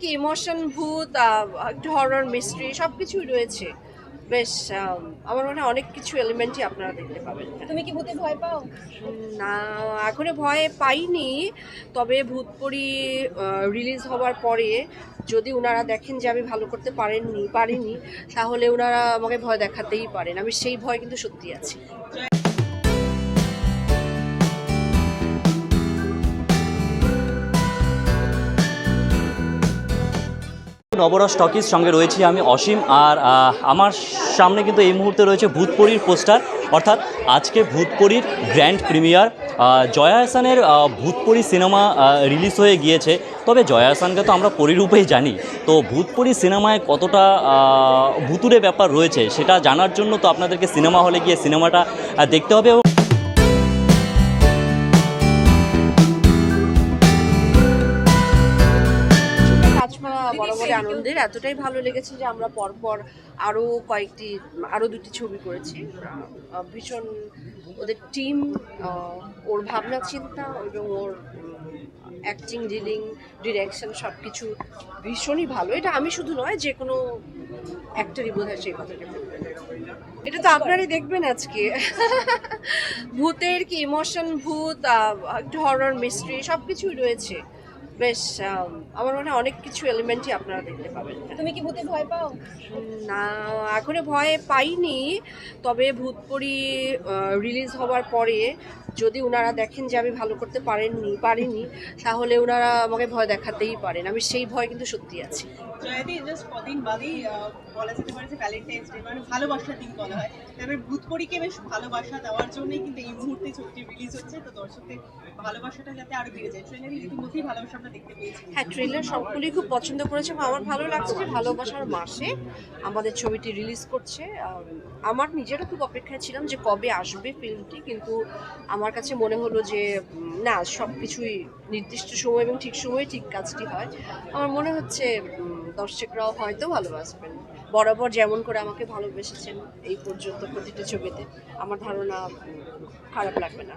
কি ইমোশন ভূত একটু হরর মিস্ট্রি সব কিছুই রয়েছে। বেশ আমার মনে হয় অনেক কিছু এলিমেন্টই আপনারা দেখতে পাবেন। তুমি কি ভূতে ভয় পাও? না এখনও ভয় পাইনি তবে ভূতপরি রিলিজ হওয়ার পরে যদি ওনারা দেখেন যে আমি ভালো করতে পারেননি পারিনি তাহলে ওনারা আমাকে ভয় দেখাতেই পারেন। আমি সেই ভয় কিন্তু সত্যি আছি। নবরস টকিজ সঙ্গে রয়েছি আমি অসীম আর আমার সামনে কিন্তু এই মুহূর্তে রয়েছে ভূতপরীর পোস্টার। অর্থাৎ আজকে ভূতপরীর গ্র্যান্ড প্রিমিয়ার। জয়া হাসানের ভূতপরী সিনেমা রিলিজ হয়ে গিয়েছে। তবে জয়া হাসানকে তো আমরা পরিরূপেই জানি। তো ভূতপরী সিনেমায় কতটা ভুতুরে ব্যাপার রয়েছে সেটা জানার জন্য তো আপনাদেরকে সিনেমা হলে গিয়ে সিনেমাটা দেখতে হবে এবং বরাবরই আনন্দের। এতটাই ভালো লেগেছে যে আমরা পরপর আরও কয়েকটি আরও দুটি ছবি করেছি। ভীষণ ওদের টিম ওর ভাবনা চিন্তা এবং ওর অ্যাক্টিং ডিলিং ডিরেকশন সব কিছু ভীষণই ভালো। এটা আমি শুধু নয় যে কোনো অ্যাক্টরই বোধ হয় সেই কথাটা এটা তো আপনারই দেখবেন আজকে। ভূতের কি ইমোশন ভূত একটু হরর মিস্ট্রি সব কিছুই রয়েছে। বেশ আমার মনে হয় অনেক কিছু এলিমেন্টই আপনারা দেখতে পাবেন। তুমি কি ভূতে ভয় পাও? না এখনও ভয় পাইনি তবে ভূতপরি রিলিজ হওয়ার পরে যদি ওনারা দেখেন যে আমি ভালো করতে পারেননি পারিনি তাহলে ওনারা আমাকে ভয় দেখাতেই পারেন। আমি সেই ভয় কিন্তু সত্যি আছি। জয়াদি জাস্ট কদিন বাদেই বলা যেতে পারে যে ভ্যালেন্টাইন্স ডে মানে ভালোবাসার দিন বলা হয়। তবে ভূতপরীকে বেশ ভালোবাসা দেওয়ার জন্যই কিন্তু এই মুহূর্তে ছবিটি রিলিজ হচ্ছে। তো দর্শকদের ভালোবাসাটা যাতে আরও বেড়ে যায়। ট্রেলারে ইতিমধ্যেই ভালোবাসা হ্যাঁ ট্রেলার সকলেই খুব পছন্দ করেছে আমার ভালো লাগছে যে ভালোবাসার মাসে আমাদের ছবিটি রিলিজ করছে। আমার নিজেরও খুব অপেক্ষায় ছিলাম যে কবে আসবে ফিল্মটি কিন্তু আমার কাছে মনে হলো যে না সব কিছুই নির্দিষ্ট সময় এবং ঠিক সময়ে ঠিক কাজটি হয়। আমার মনে হচ্ছে দর্শকরাও হয়তো ভালোবাসবেন। বরাবর যেমন করে আমাকে ভালোবেসেছেন এই পর্যন্ত প্রতিটি ছবিতে। আমার ধারণা খারাপ লাগবে না।